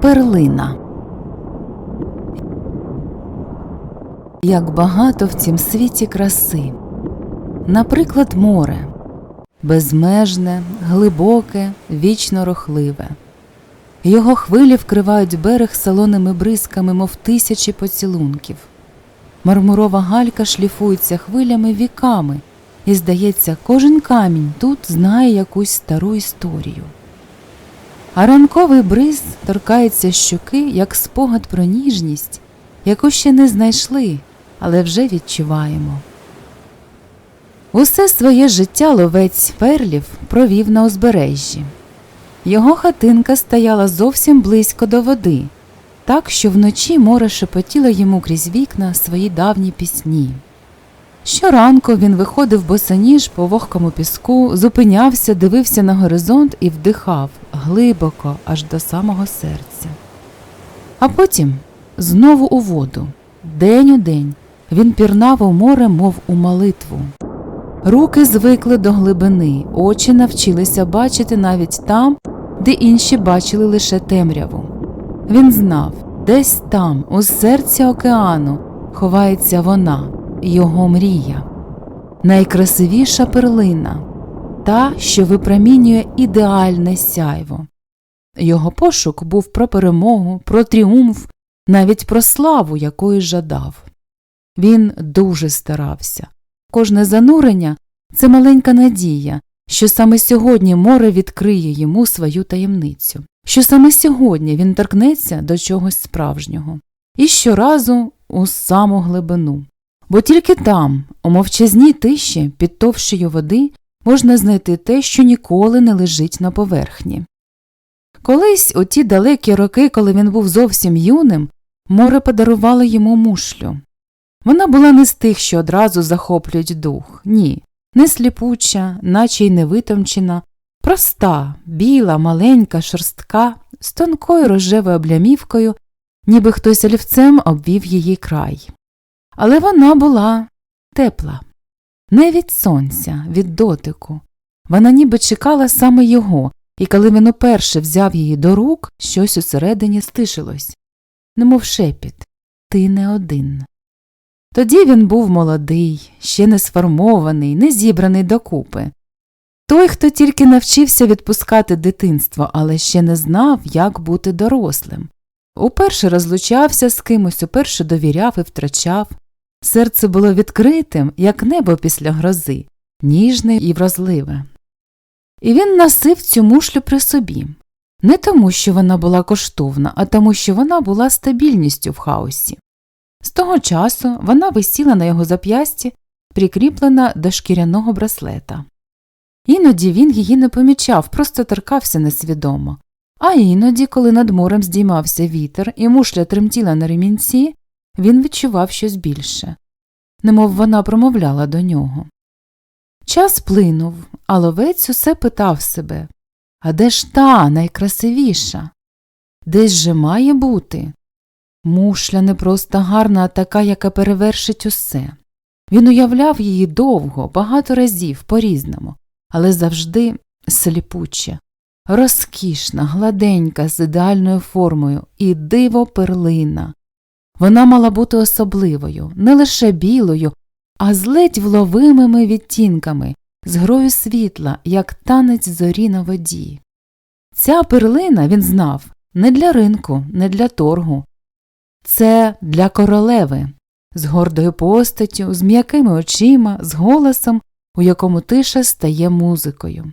Перлина. Як багато в цім світі краси. Наприклад, море безмежне, глибоке, вічно рохливе. Його хвилі вкривають берег солоними бризками, мов тисячі поцілунків. Мармурова галька шліфується хвилями віками, і, здається, кожен камінь тут знає якусь стару історію. А ранковий бриз торкається щоки, як спогад про ніжність, яку ще не знайшли, але вже відчуваємо. Усе своє життя ловець перлів провів на узбережжі. Його хатинка стояла зовсім близько до води, так що вночі море шепотіло йому крізь вікна свої давні пісні. Щоранку він виходив босоніж по вогкому піску, зупинявся, дивився на горизонт і вдихав глибоко аж до самого серця. А потім знову у воду, день у день, він пірнав у море, мов у молитву. Руки звикли до глибини, очі навчилися бачити навіть там, де інші бачили лише темряву. Він знав, десь там, у серці океану, ховається вона, його мрія, найкрасивіша перлина, та, що випромінює ідеальне сяйво. Його пошук був про перемогу, про тріумф, навіть про славу, якої жадав. Він дуже старався. Кожне занурення це маленька надія, що саме сьогодні море відкриє йому свою таємницю, що саме сьогодні він торкнеться до чогось справжнього, і щоразу у саму глибину. Бо тільки там, у мовчазній тиші, під товщею води, можна знайти те, що ніколи не лежить на поверхні. Колись, у ті далекі роки, коли він був зовсім юним, море подарувало йому мушлю. Вона була не з тих, що одразу захоплюють дух, ні, не сліпуча, наче й не витомчена, проста, біла, маленька, шорстка, з тонкою рожевою облямівкою, ніби хтось олівцем обвів її край. Але вона була тепла, не від сонця, від дотику. Вона ніби чекала саме його, і коли він уперше взяв її до рук, щось усередині стишилось, немов шепіт ти не один. Тоді він був молодий, ще не сформований, не зібраний докупи. Той, хто тільки навчився відпускати дитинство, але ще не знав, як бути дорослим. Уперше розлучався з кимось, уперше довіряв і втрачав. Серце було відкритим, як небо після грози, ніжне і вразливе. І він носив цю мушлю при собі, не тому, що вона була коштовна, а тому, що вона була стабільністю в хаосі. З того часу вона висіла на його зап'ясті, прикріплена до шкіряного браслета. Іноді він її не помічав, просто торкався несвідомо, а іноді, коли над морем здіймався вітер і мушля тремтіла на ремінці, він відчував щось більше, немов вона промовляла до нього. Час плинув, а ловець усе питав себе А де ж та найкрасивіша? Десь же має бути? Мушля не просто гарна, а така, яка перевершить усе. Він уявляв її довго, багато разів, по різному, але завжди сліпуче, розкішна, гладенька, з ідеальною формою і диво перлина. Вона мала бути особливою, не лише білою, а з ледь вловимими відтінками, з грою світла, як танець зорі на воді. Ця перлина, він знав, не для ринку, не для торгу. Це для королеви, з гордою постаттю, з м'якими очима, з голосом, у якому тиша стає музикою.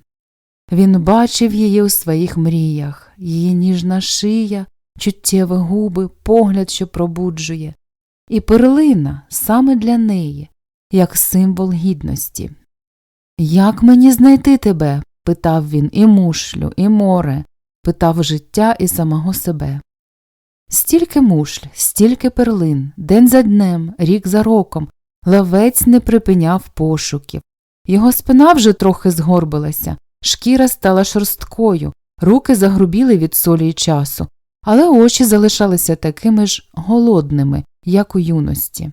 Він бачив її у своїх мріях, її ніжна шия, чуттєві губи, погляд, що пробуджує, і перлина саме для неї, як символ гідності. Як мені знайти тебе? питав він і мушлю, і море, питав життя і самого себе. Стільки мушль, стільки перлин, день за днем, рік за роком, ловець не припиняв пошуків. Його спина вже трохи згорбилася, шкіра стала шорсткою, руки загрубіли від солі й часу, але очі залишалися такими ж голодними, як у юності.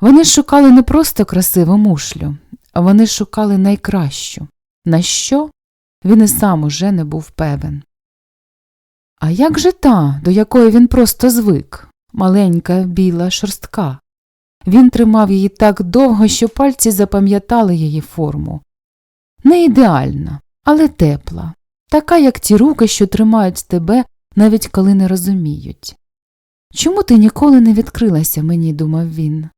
Вони шукали не просто красиву мушлю, а вони шукали найкращу. На що? Він і сам уже не був певен. А як же та, до якої він просто звик, маленька біла шорстка? Він тримав її так довго, що пальці запам'ятали її форму. Не ідеальна, але тепла, така, як ті руки, що тримають тебе, навіть коли не розуміють. Чому ти ніколи не відкрилася мені, думав він.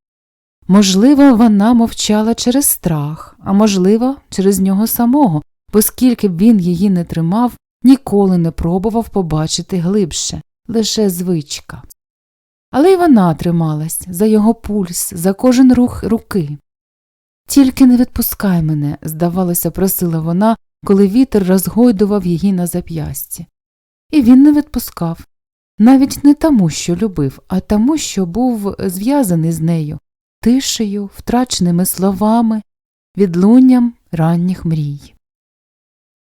Можливо, вона мовчала через страх, а можливо, через нього самого, бо скільки б він її не тримав, ніколи не пробував побачити глибше, лише звичка. Але й вона трималась за його пульс, за кожен рух руки. Тільки не відпускай мене, здавалося, просила вона, коли вітер розгойдував її на зап'ясті. І він не відпускав, навіть не тому, що любив, а тому, що був зв'язаний з нею, тишею, втраченими словами, відлунням ранніх мрій.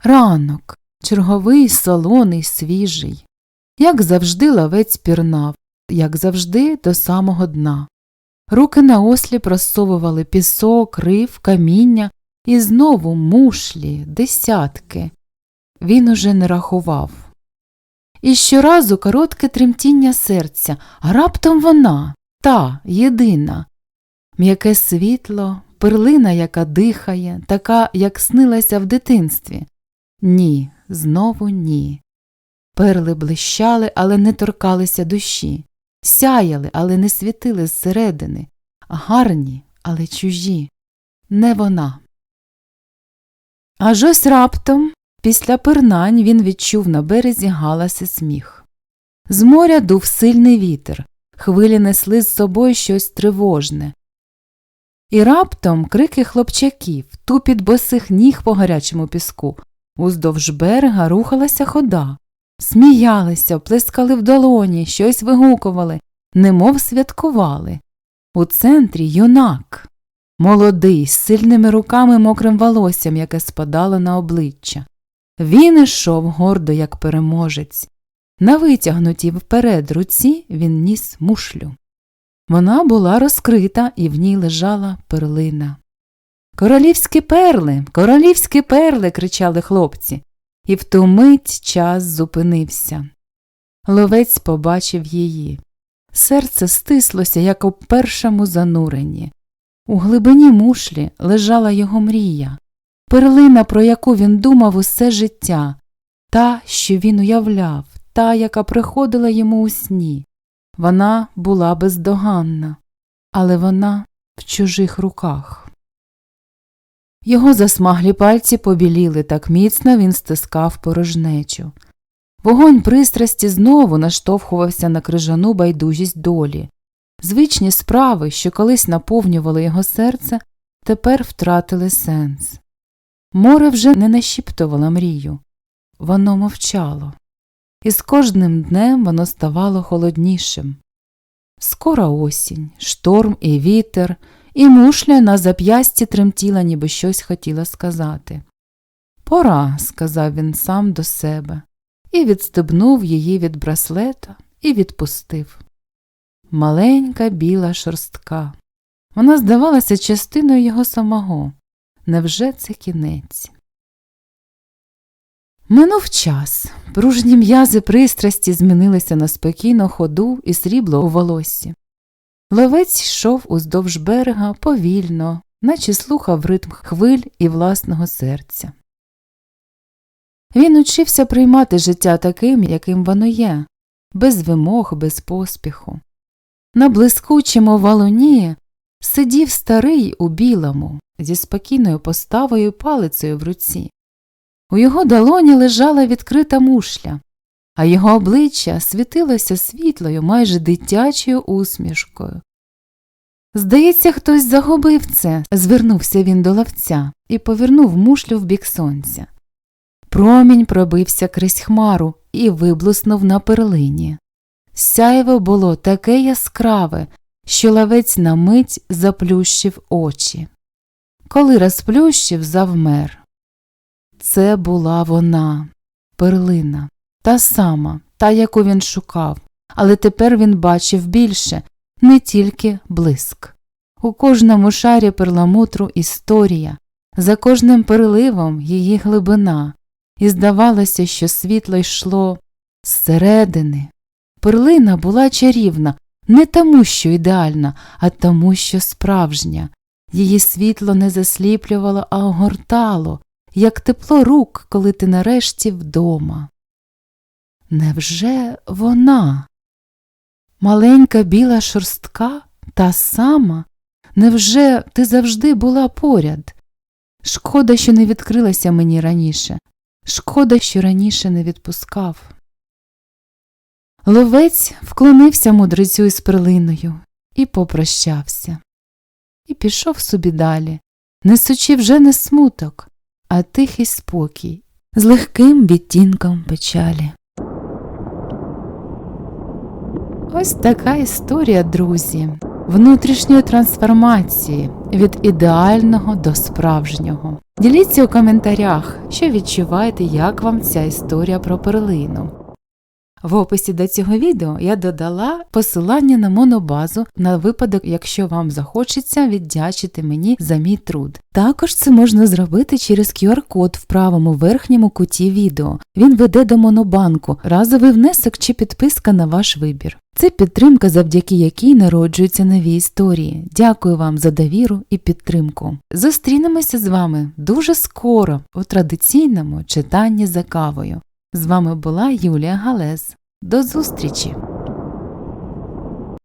Ранок, черговий, солоний, свіжий, як завжди лавець пірнав, як завжди, до самого дна. Руки на осліп розсовували пісок, рив, каміння і знову мушлі, десятки. Він уже не рахував. І щоразу коротке тремтіння серця, а раптом вона, та, єдина, м'яке світло, перлина, яка дихає, така, як снилася в дитинстві. Ні, знову ні. Перли блищали, але не торкалися душі, сяяли, але не світили зсередини, гарні, але чужі. Не вона. Аж ось раптом, після пирнань, він відчув на березі галас і сміх. З моря дув сильний вітер, хвилі несли з собою щось тривожне. І раптом крики хлопчаків, тупіт босих ніг по гарячому піску. Уздовж берега рухалася хода. Сміялися, плескали в долоні, щось вигукували, немов святкували. У центрі юнак. Молодий, з сильними руками мокрим волоссям, яке спадало на обличчя. Він ішов гордо, як переможець. На витягнутій вперед руці він ніс мушлю. Вона була розкрита і в ній лежала перлина. Королівські перли, королівські перли. кричали хлопці, і в ту мить час зупинився. Ловець побачив її. Серце стислося, як у першому зануренні. У глибині мушлі лежала його мрія, перлина, про яку він думав усе життя, та, що він уявляв, та, яка приходила йому у сні. Вона була бездоганна, але вона в чужих руках. Його засмаглі пальці побіліли так міцно він стискав порожнечу. Вогонь пристрасті знову наштовхувався на крижану байдужість долі. Звичні справи, що колись наповнювали його серце, тепер втратили сенс. Море вже не нашіптувало мрію, воно мовчало, і з кожним днем воно ставало холоднішим. Скоро осінь, шторм і вітер, і мушля на зап'ясті тремтіла, ніби щось хотіла сказати. Пора, сказав він сам до себе, і відстебнув її від браслета і відпустив. Маленька біла шорстка. Вона здавалася частиною його самого. Невже це кінець? Минув час. Пружні м'язи пристрасті змінилися на спокійну ходу і срібло у волоссі. Ловець йшов уздовж берега повільно, наче слухав ритм хвиль і власного серця. Він учився приймати життя таким, яким воно є, без вимог, без поспіху. На блискучому валуні сидів старий у білому, зі спокійною поставою палицею в руці. У його долоні лежала відкрита мушля, а його обличчя світилося світлою, майже дитячою усмішкою. Здається, хтось загубив це, звернувся він до ловця і повернув мушлю в бік сонця. Промінь пробився крізь хмару і виблуснув на перлині. Сяйво було таке яскраве, що лавець на мить заплющив очі. Коли розплющив, завмер. Це була вона, перлина, та сама, та, яку він шукав, але тепер він бачив більше, не тільки блиск. У кожному шарі перламутру історія, за кожним переливом її глибина, і здавалося, що світло йшло зсередини. Перлина була чарівна не тому, що ідеальна, а тому, що справжня. Її світло не засліплювало, а огортало, як тепло рук, коли ти нарешті вдома. Невже вона? Маленька біла шорстка, та сама? Невже ти завжди була поряд? Шкода, що не відкрилася мені раніше. Шкода, що раніше не відпускав. Ловець вклонився мудрецю із перлиною і попрощався. І пішов собі далі, несучи вже не смуток, а тихий спокій з легким відтінком печалі. Ось така історія, друзі, внутрішньої трансформації від ідеального до справжнього. Діліться у коментарях, що відчуваєте, як вам ця історія про перлину. В описі до цього відео я додала посилання на монобазу на випадок, якщо вам захочеться віддячити мені за мій труд. Також це можна зробити через QR-код в правому верхньому куті відео. Він веде до монобанку, разовий внесок чи підписка на ваш вибір. Це підтримка, завдяки якій народжуються нові історії. Дякую вам за довіру і підтримку. Зустрінемося з вами дуже скоро у традиційному читанні за кавою. З вами була Юлія Галес. До зустрічі!